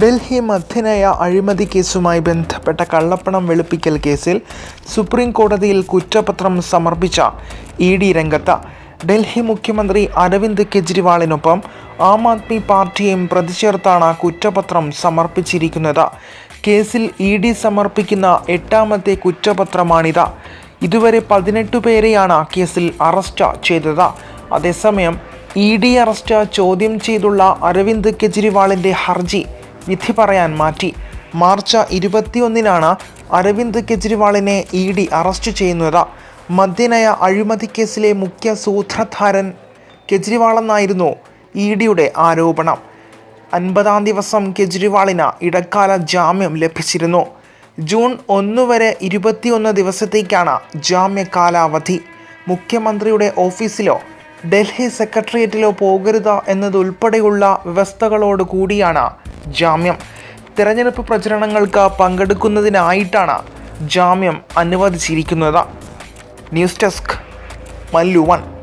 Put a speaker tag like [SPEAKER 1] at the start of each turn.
[SPEAKER 1] ഡൽഹി മധ്യനയ അഴിമതി കേസുമായി ബന്ധപ്പെട്ട കള്ളപ്പണം വെളുപ്പിക്കൽ കേസിൽ സുപ്രീം കോടതിയിൽ കുറ്റപത്രം സമർപ്പിച്ച ഇ ഡി രംഗത്ത് ഡൽഹി മുഖ്യമന്ത്രി അരവിന്ദ് കെജ്രിവാളിനൊപ്പം ആം ആദ്മി പാർട്ടിയും പ്രതിചേർത്താണ് കുറ്റപത്രം സമർപ്പിച്ചിരിക്കുന്നത്. കേസിൽ ഇ ഡി സമർപ്പിക്കുന്ന എട്ടാമത്തെ കുറ്റപത്രമാണിത്. ഇതുവരെ പതിനെട്ട് പേരെയാണ് കേസിൽ അറസ്റ്റ് ചെയ്തത്. അതേസമയം ഇ ഡി അറസ്റ്റ് ചോദ്യം ചെയ്തുള്ള അരവിന്ദ് കെജ്രിവാളിന്റെ ഹർജി വിധി പറയാൻ മാറ്റി. മാർച്ച് ഇരുപത്തിയൊന്നിനാണ് അരവിന്ദ് കെജ്രിവാളിനെ ഇ ഡി അറസ്റ്റ് ചെയ്യുന്നത്. മദ്യനയ അഴിമതി കേസിലെ മുഖ്യ സൂത്രധാരൻ കെജ്രിവാളെന്നായിരുന്നു ഇ ഡിയുടെ ആരോപണം. അൻപതാം ദിവസം കെജ്രിവാളിന് ഇടക്കാല ജാമ്യം ലഭിച്ചിരുന്നു. ജൂൺ ഒന്ന് വരെ ഇരുപത്തിയൊന്ന് ദിവസത്തേക്കാണ് ജാമ്യ കാലാവധി. മുഖ്യമന്ത്രിയുടെ ഓഫീസിലോ ഡൽഹി സെക്രട്ടേറിയറ്റിലോ പോകരുത് എന്നതുൾപ്പെടെയുള്ള വ്യവസ്ഥകളോട് കൂടിയാണ് ജാമ്യം. തിരഞ്ഞെടുപ്പ് പ്രചരണങ്ങൾക്ക് പങ്കെടുക്കുന്നതിനായിട്ടാണ് ജാമ്യം അനുവദിച്ചിരിക്കുന്നത്. News desk Mallu one.